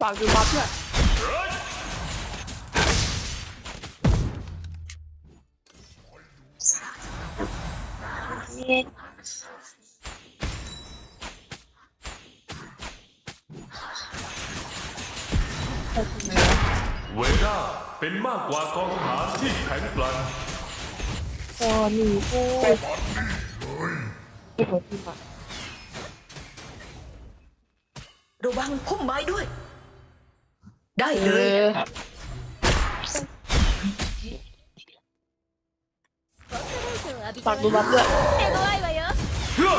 ฝากดูบัฟด้วยนี่เวด้าเป็นมากกว่ากองทหารที่แข็งแกร่งตอนนี้กูที่ผมที่มาระวังพุ่มไม้ด้วย ได้เอเลยอฝากดูบัฟด้วยเฮ้อ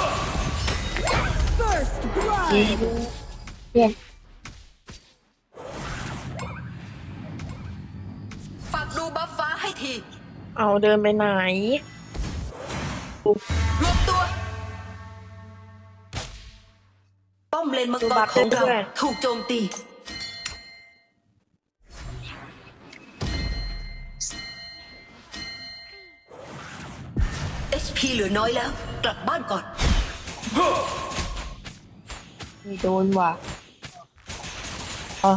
นี่เนี่ยฝากดูบัฟฟ้าให้ที เอาเดินไปไหน รวมตัว ป้อมเลนมังกรของเรา ถูกโจมตี HP เหลือน้อยแล้ว กลับบ้านก่อน มีโดนว่ะอ๋อ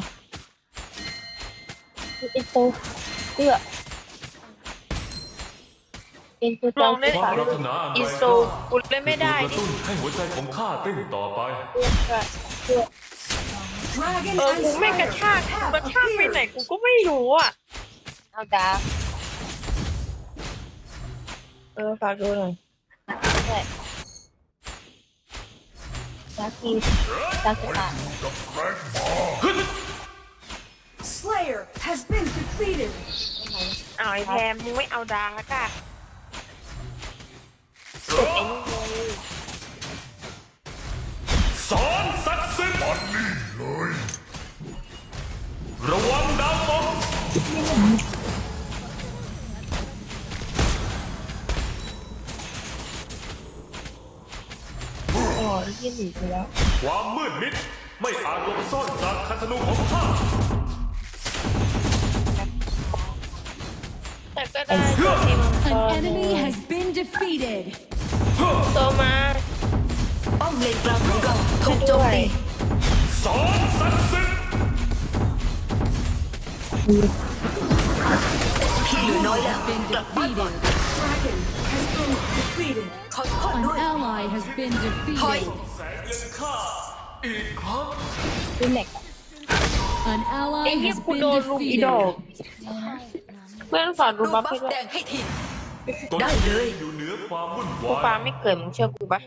เอ็นโตเพื่อเอ็นโตลองได้คฝาวากมปรารถนาอันอิไร้โซกูเล่นไม่ได้กระดิตุ้นให้หัวใจของข้าเต้นต่อไปเพื่อเพื่อเออกูไม่กระชากกูกระชากไปไหนกูก็ไม่รู้อะเอาดาบเออฝากดูหน่อยใช่ดาร์กีดาร์กตา Slayer has been defeated. เอาไอ้แทมมึงไม่เอาดาร์กอะเจ็บไอ้นี่เลยสอนศักดิ์สิทธิ์อันนี้เลย ระวังดาวตก ยยี่หนีไปแล้ว ความมืดมิด ไม่อาจหลบซ่อนจากคันธนูของข้าแต่ก็ได้ตัวทีม An enemy has been defeated. โตมา ป้อมเลนกลางของเราถูกโจมตีสอนศักดิ์สิทธิ์ HP เหลือน้อยแล้วกลับบ้านก่อน Dragon has been defeated. ขอโทษ An ด้วย ally has been ถอย defeated. ดูเล็กครั้งดูแหลก An ไอ้ ally ที่ has กู been โดนลูกอีดอก defeated. เพื่อนฝากดูดูบัฟบัให้ฟด้วแดงให้ทีได้เลย อยู่เหนือความวุ่นกูวาปาไม่เกิดมึงเชื่อกูปะ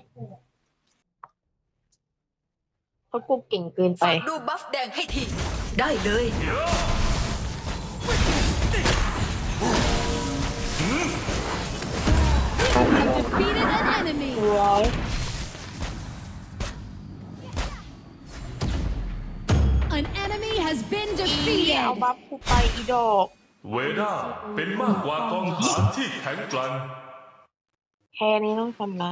เพราะกูเก่งเกินไป ดูบัฟแดงให้ทีได้เลย Defeated an enemy. ร้อย An enemy has been พี่เอา defeated. บัฟกูไปอีดอก เวด้าเป็นมากกว่ากองทหารที่แข็งแกร่งแค่นี้ต้องชำระ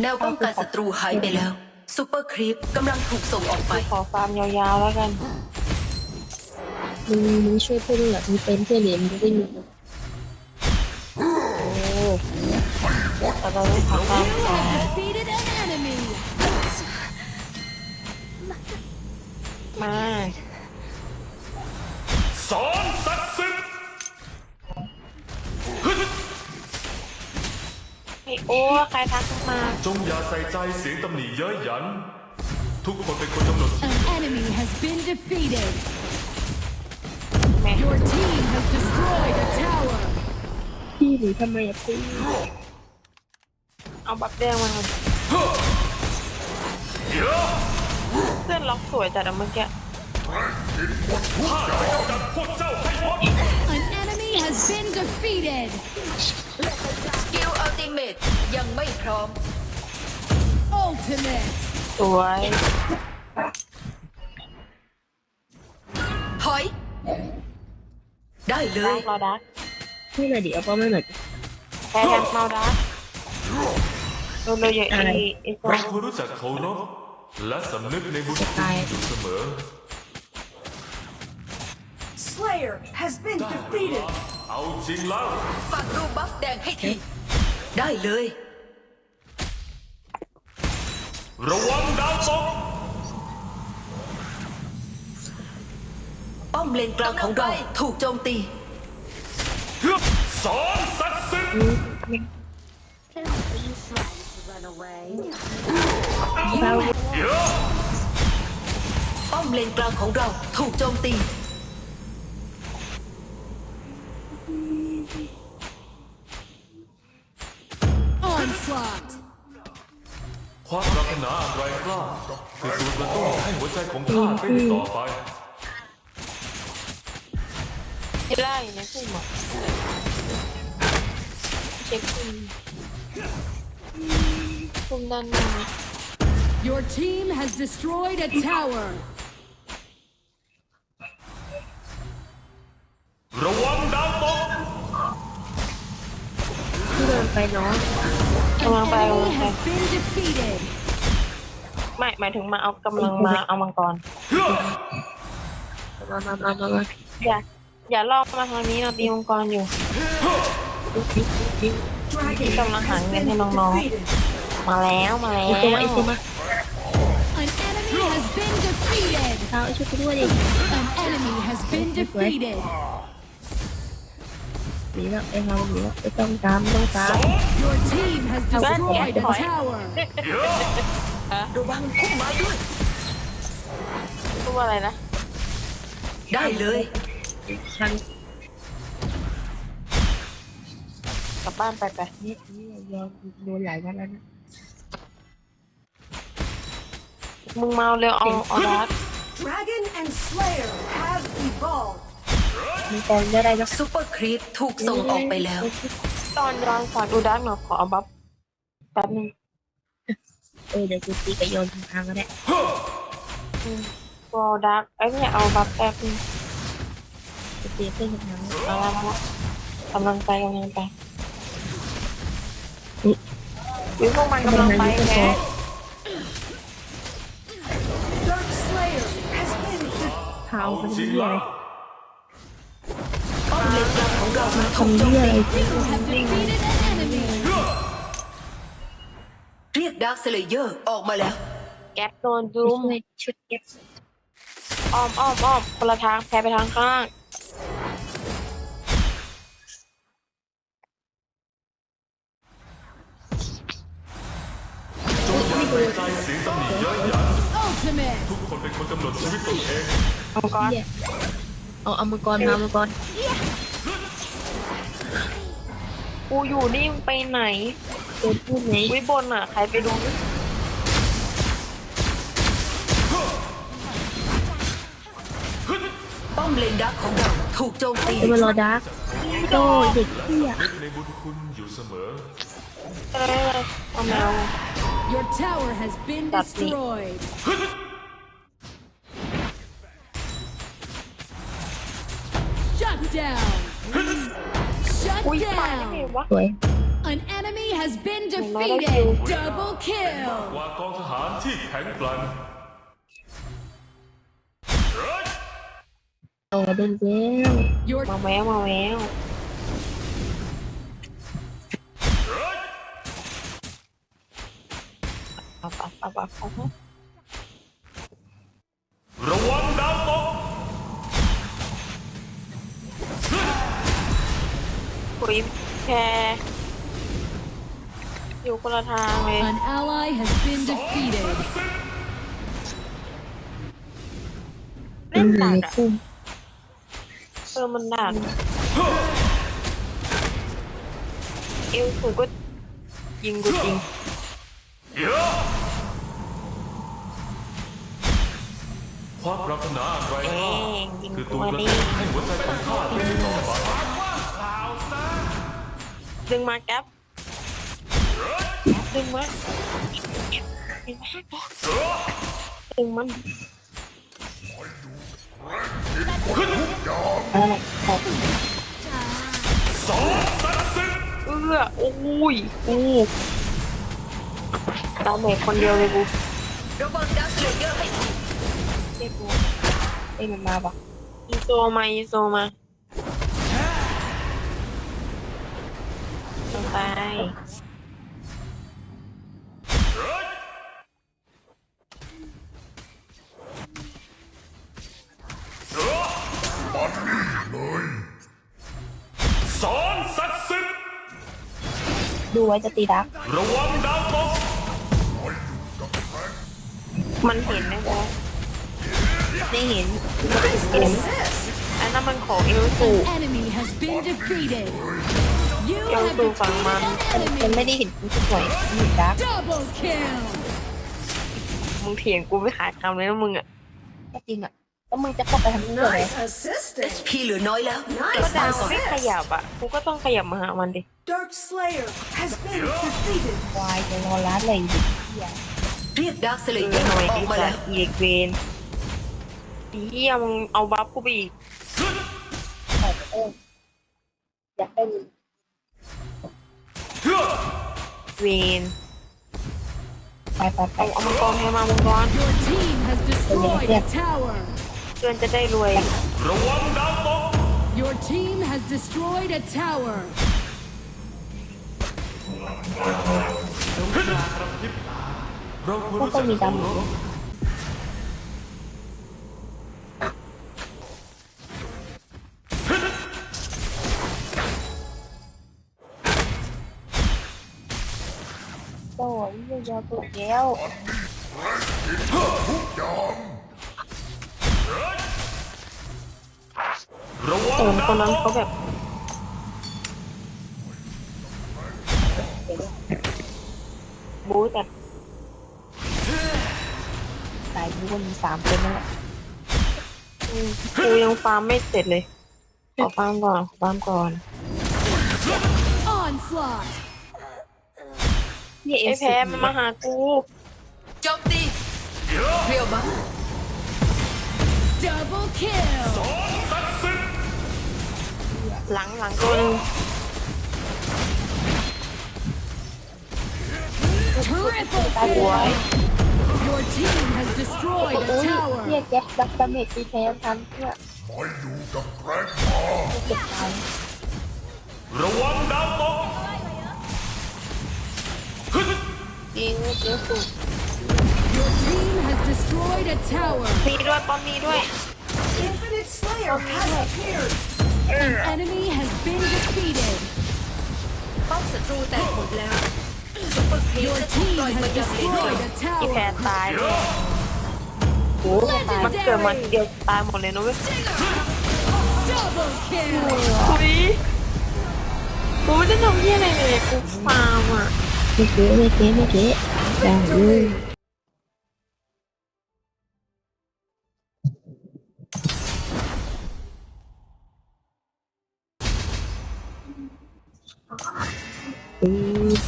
แนวป้องกันศัตรูหายไปแล้วซูเปอร์ครีปกำลังถูกส่งออกไป ขอฟาร์มยาวๆแล้วกัน มึงมึงช่วยเพื่อนหน่อยมึงเป็นเพื่อนเหรียญมึงจะได้มีโอ้แต่เราต้องทำฟาร์ม You ก่อน have defeated an enemy. มาสอนศักดิ์สิทธิ์ไอโอ้ใครทักมาจงอย่าใส่ใจเสียงตำหนิเย้ยหยัน ทุกคนเป็นคนกำหนด An enemy has been defeated. แม่ Your team has destroyed a tower. พี่หรือทำไมอะพี่เอาบัฟแดงมาหน่อยเยอะเพื่อนล็อกสวยจัดอะเมื่อกี้ข้าจะไปกำจัดพวกเจ้าให้หมด An enemy has been defeated. สกิลอัลติเมตยังไม่พร้อม Ultimate. สวย ได้เลดัย กเราดักพี่หน่อยดิเอาป้อมไม่หน่อยดิ แพ้แทนเมาดักโดนเลยไอ้ไอ้โซเราควรรู้จักเคารพและสำนึกในบุญคุณอยู่เสมอ Slayer has been ได้เวลาเอาจริงแล้วฝากดูบัฟแดงให้ที ได้เลย ระวังดาวตก ป้อมเลนกลางของเราถูกโจมตีเฮือกสอนศักดิ์สิทธิ์เยอะป้อมเลนกลางของเราถูกโจมตี Onslaught. ความปรารถนาอันแรงกล้าคือตัวกระตุ้นให้หัวใจของข้าเต้นต่อไป จะไล่ในพุ่มอะเช็คพุ่มพุ่มด้านหน้า Your team has destroyed a tower. ระวังดาวตกที่เดินไปเนาะกำลังไป Enemy กำลังไป has been defeated. ไม่หมายถึงมาเอากำลังมาเอามังกรเฮือกมามามามามาอย่า อย่าล่อมาทางนี้เราตีมังกรอยู่ Dragon Tao đang has hẳn been lên non non. defeated. มาแล้วมาแล้ไอตัวไอตัววมา An enemy has been defeated. เอาไอช่วยกูด้วยดิ An enemy has been defeated. หนีแล้วไอเราหนีแล้วไอต้องตามต้องตาม Your team has destroyed a Right. tower. เยอะระวังพุ่มไม้ด้วยพูดว่าอะไรนะ ได้เลย ชันกลับบ้านไปไปนี่นี่ยอมโดนหลายวันแล้วนะมึงเมาเร็วเอาเอาดัส Dragon and Slayer have evolved. มีตอนได้ได้นะซูเปอร์ครีปถูกส่งออกไปแล้ว ตอนย้อนขอดูดัสหน่อยขอเอาบัฟแป๊บนึงเออเดี๋ยวกูตีกับโยนทางก็ได้กอดัสไอ้เนี่ยเอาบัฟแป๊บนึง กูตีเพื่อนทางมาแล้วมาแล้วกำลังไปกำลังไปวิพวกมันกำลังไปแก Dark Slayer has been defeated. เท้าเอาทำจริงเหี้ยแล้วป้อมเลนกลางของเราถูกทำโจมเหี้ยตีอะไรเรียกดาร์คเซเลเยอร์ออกมาแล้ว แก๊ปโดนจุ้มชุดเก็บอ้อมอ้อมอ้อมคนละทางแพ้ไปทางข้าง ส่ใจเสียงตำหนิเยอะหยัน Ultimate. ทุกคนเป็นคนกำหนดชีวิตตนเองมังกรเหี้ยเอาเอามังกรมามังกรกูอยู่นี่มึงไปไหนโดนพูดไหนวิบนอะ ใครไปดูดิป้อมเลนดักของเราถูกโจมตีเดี๋ยวมารอดาร์กโตเด็กเหี้ยนึกในบุญคุณอยู่เสมอเออเอาแมว Your tower has been That's me. destroyed. Shut down. Shut อุ้ยตายได้ไง down. วะ สวย An enemy has been Another defeated. kill. Double kill. กว่ากองทหารที่แข็งแกร่ง เอาเดินแล้ว Your มาแววมาแวว อาเอาเอาเอาเอาเอาระวังดาวตกปุ๋ยแค่อยู่คนละทางเลย an ally has been defeated. เล่นหดันีกอะคุ้มเออมันดักเอวสูงก็ยิงกูจริงเยอะ ความปรารถนาอันแรเองคือตัวมากระดิตุ้นให้หัวใจของข้าเต้นต่อไปดึงมาแก๊ปดึงมาดึงมาดึงมันอะไรขอบสอนศักดิ์เอื้อโอ้ย กูตามเมฆคนเดียวเลยกูระวังดาร์คเซเลเยอร์ให้ดีเรียกกูเอ้ยมันมาปะอีโซมาอีโซมาลงไป ดูไว้จะตีดัก ระวังดาวตกมันเห็นไหมวะไม่เห็นเห็นอันนั้นมันของเอลสู An enemy has been defeated. You เอล have สูฝั่งมัน defeated an มันไม่ enemy. ได้เห็นกูสวยมันเห็นดัก Double kill. มึงเถียงกูไม่ขาดคำเลยนะมึงอะ ก็จริงอะ แล้วมึงจะเข้าไปทำเพื่ออะไร Nice assisting. HP เหลือน้อยแล้ว ก็ดาวไม่ขยับอะ กูก็ต้องขยับมาหามันดิ Dark Slayer has been defeated. วายจะรอร้านอะไรอยู่เหี้ยเรียกดาร์คสเลเอเยออร์หน่อยออดีกกมาว่าแล้วอีเด็กเวนดีเยี่ยมึงเอาบัฟกูไปอีกเอออยากได้ยินเวนไปไปไปเอาเอามังกรให้มามังกร Your team has destroyed a tower. เพื่นจะได้รวย ระวังดาวตก Your team has destroyed a tower. เราควรรู้จักกับผู้รบโอ้ยยาวตัวเดียว ทุกอย่าง คนวนั้นตเขากแบบบู๊แต่สายนี้ก็มีสามคนนั่นแหละอืมกูยังฟาร์มไม่เสร็จเลย ขอฟาร์มก่อนขอฟาร์มก่อน Onslaught. นี่เอไอ้ฟแพ้มันมาหากูโจมตีเรียวมา Double kill. ศักดิ์สิทธิ์หลังหลังตัวหนึง Triple ตายหัว kill. Your team has destroyed อุ้ a ย tower. เรียกแจ็คดักดาเมจตีแพ้ทันเพื่อคอยอยู่กับแกรนมาเก็บทันระวังดาวตกจริงเจ๊สุด Your team has destroyed a tower. มีด้วยป้อมมีด้วย Infinite Slayer has appeared. An enemy has been defeated. ป้อมศัตรูแตกหมดแล้วซุปเปอร์ครีป Your จะถูก team ปล่อย has มายังเลน destroyed a อีแพ้ tower. ตายเลยโอ้ยตายมันเกิดมาทีเดียวตายหมดเลยนะเว้ย Double kill. คุยกูไม่ได้ทำเหี้ยอะไรเลยกูฟาร์มอะ ไม่เก๋ไม่เก๋ไม่เก๋อย่าเลยตี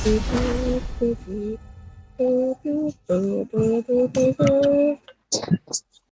Thank you.